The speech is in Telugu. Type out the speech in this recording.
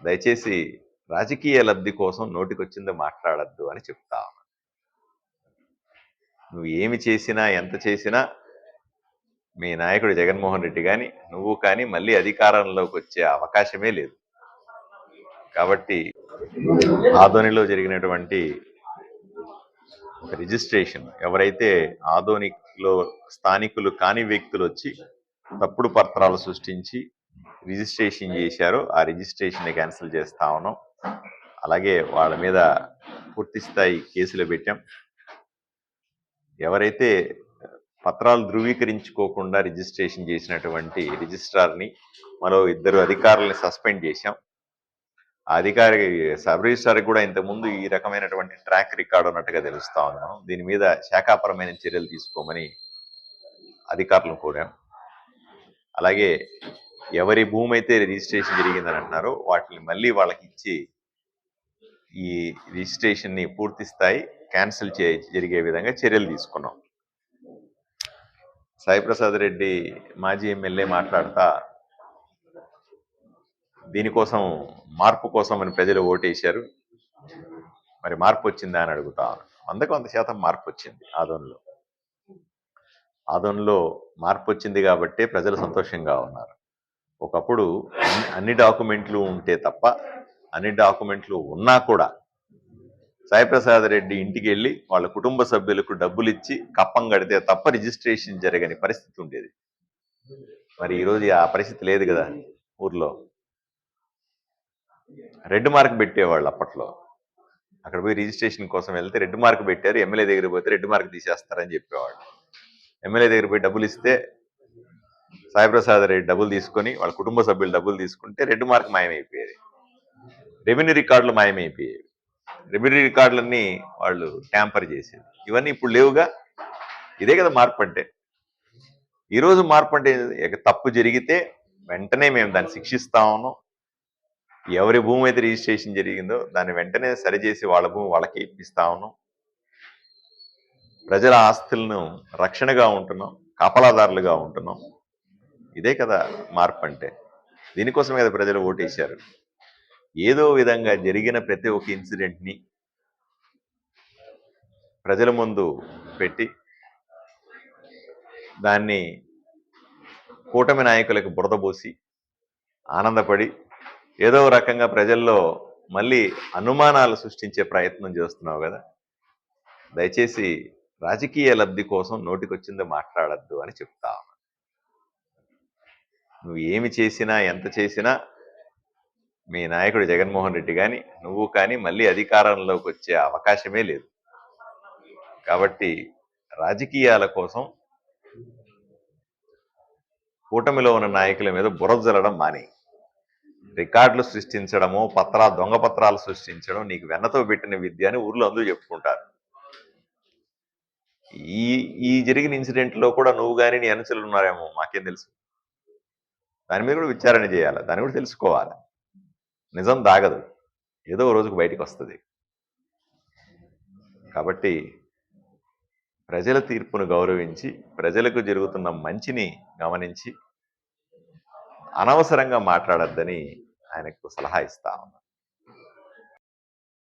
దయచేసి రాజకీయ లబ్ధి కోసం నోటికొచ్చింది మాట్లాడద్దు అని చెప్తా నువ్వు ఏమి చేసినా ఎంత చేసినా మీ నాయకుడు జగన్మోహన్ రెడ్డి కానీ నువ్వు కానీ మళ్ళీ అధికారంలోకి వచ్చే అవకాశమే లేదు. కాబట్టి ఆదోనిలో జరిగినటువంటి రిజిస్ట్రేషన్ ఎవరైతే ఆదోనిలో స్థానికులు కాని వ్యక్తులు వచ్చి తప్పుడు పత్రాలు సృష్టించి రిజిస్ట్రేషన్ చేశారో. ఆ రిజిస్ట్రేషన్ క్యాన్సిల్ చేస్తా ఉన్నాం. అలాగే వాళ్ళ మీద పూర్తి స్థాయి కేసులు పెట్టాం. ఎవరైతే పత్రాలు ధృవీకరించుకోకుండా రిజిస్ట్రేషన్ చేసినటువంటి రిజిస్ట్రార్ని మరో ఇద్దరు అధికారుల్ని సస్పెండ్ చేశాం. ఆ అధికారి సబ్ రిజిస్ట్రార్కి కూడా ఇంతకుముందు ఈ రకమైనటువంటి ట్రాక్ రికార్డ్ ఉన్నట్టుగా తెలుస్తా ఉన్నాం. దీని మీద శాఖాపరమైన చర్యలు తీసుకోమని అధికారులను కోరాం. అలాగే ఎవరి భూమి అయితే రిజిస్ట్రేషన్ జరిగిందని అంటున్నారో వాటిని మళ్ళీ వాళ్ళకి ఇచ్చి ఈ రిజిస్ట్రేషన్ని పూర్తి స్థాయి క్యాన్సిల్ చే జరిగే విధంగా చర్యలు తీసుకున్నాం. సాయిప్రసాద్ రెడ్డి మాజీ ఎమ్మెల్యే మాట్లాడతా దీనికోసం మార్పు కోసం అని ప్రజలు ఓటేశారు. మరి మార్పు వచ్చిందా అని అడుగుతా వందకు వంద శాతం మార్పు వచ్చింది ఆదోన్లో. ఆదోన్లో మార్పు వచ్చింది కాబట్టే ప్రజలు సంతోషంగా ఉన్నారు. ఒకప్పుడు అన్ని- డాక్యుమెంట్లు ఉంటే తప్ప అన్ని డాక్యుమెంట్లు ఉన్నా కూడా సాయిప్రసాద్ రెడ్డి ఇంటికి వెళ్ళి వాళ్ళ కుటుంబ సభ్యులకు డబ్బులు ఇచ్చి కప్పం కడితే తప్ప రిజిస్ట్రేషన్ జరగని పరిస్థితి ఉండేది. మరి ఈరోజు ఆ పరిస్థితి లేదు కదా ఊర్లో. రెడ్ మార్క్ పెట్టేవాళ్ళు అప్పట్లో. అక్కడ పోయి రిజిస్ట్రేషన్ కోసం వెళ్తే రెడ్ మార్క్ పెట్టారు ఎమ్మెల్యే దగ్గర పోతే రెడ్ మార్క్ తీసేస్తారని చెప్పేవాళ్ళు. ఎమ్మెల్యే దగ్గర పోయి డబ్బులు ఇస్తే సాయిప్రసాద్ రెడ్డి డబ్బులు తీసుకొని వాళ్ళ కుటుంబ సభ్యులు డబ్బులు తీసుకుంటే రెడ్ మార్క్ మాయమైపోయేది. రెవెన్యూ రికార్డులు మాయమైపోయేవి. రెవెన్యూ రికార్డులన్నీ వాళ్ళు ట్యాంపర్ చేసేది. ఇవన్నీ ఇప్పుడు లేవుగా. ఇదే కదా మార్పు అంటే. ఈరోజు మార్పు అంటే తప్పు జరిగితే వెంటనే మేము దాన్ని శిక్షిస్తామను ఎవరి భూమి అయితే రిజిస్ట్రేషన్ జరిగిందో దాన్ని వెంటనే సరిచేసి వాళ్ళ భూమి వాళ్ళకి ఇప్పిస్తామను ప్రజల ఆస్తులను రక్షణగా ఉంటున్నాం. కాపలాదారులుగా ఉంటున్నాం. ఇదే కదా మార్పు అంటే దీనికోసమే కదా ప్రజలు ఓటేశారు. ఏదో విధంగా జరిగిన ప్రతి ఒక్క ఇన్సిడెంట్ని ప్రజల ముందు పెట్టి దాన్ని కూటమి నాయకులకు బురదబోసి ఆనందపడి ఏదో రకంగా ప్రజల్లో మళ్ళీ అనుమానాలు సృష్టించే ప్రయత్నం చేస్తున్నావు కదా? దయచేసి రాజకీయ లబ్ధి కోసం నోటికొచ్చింది మాట్లాడద్దు అని చెప్తా. నువ్వు ఏమి చేసినా ఎంత చేసినా మీ నాయకుడు జగన్మోహన్ రెడ్డి కానీ నువ్వు కానీ మళ్ళీ అధికారంలోకి వచ్చే అవకాశమే లేదు. కాబట్టి రాజకీయాల కోసం కూటమిలో ఉన్న నాయకుల మీద బురద జల్లడం మాని రికార్డులు సృష్టించడము పత్రాలు దొంగ పత్రాలు సృష్టించడం నీకు వెన్నతో పెట్టిన విద్య అని ఊర్లో అందరూ చెప్పుకుంటారు. ఈ ఈ జరిగిన ఇన్సిడెంట్లో కూడా నువ్వు కానీ నీ అనుచరులు ఉన్నారేమో మాకేం తెలుసు. దాని మీద కూడా విచారణ చేయాలి. దాన్ని కూడా తెలుసుకోవాలి. నిజం దాగదు. ఏదో రోజుకు బయటికి వస్తుంది. కాబట్టి ప్రజల తీర్పును గౌరవించి ప్రజలకు జరుగుతున్న మంచిని గమనించి అనవసరంగా మాట్లాడొద్దని ఆయనకు సలహా ఇస్తా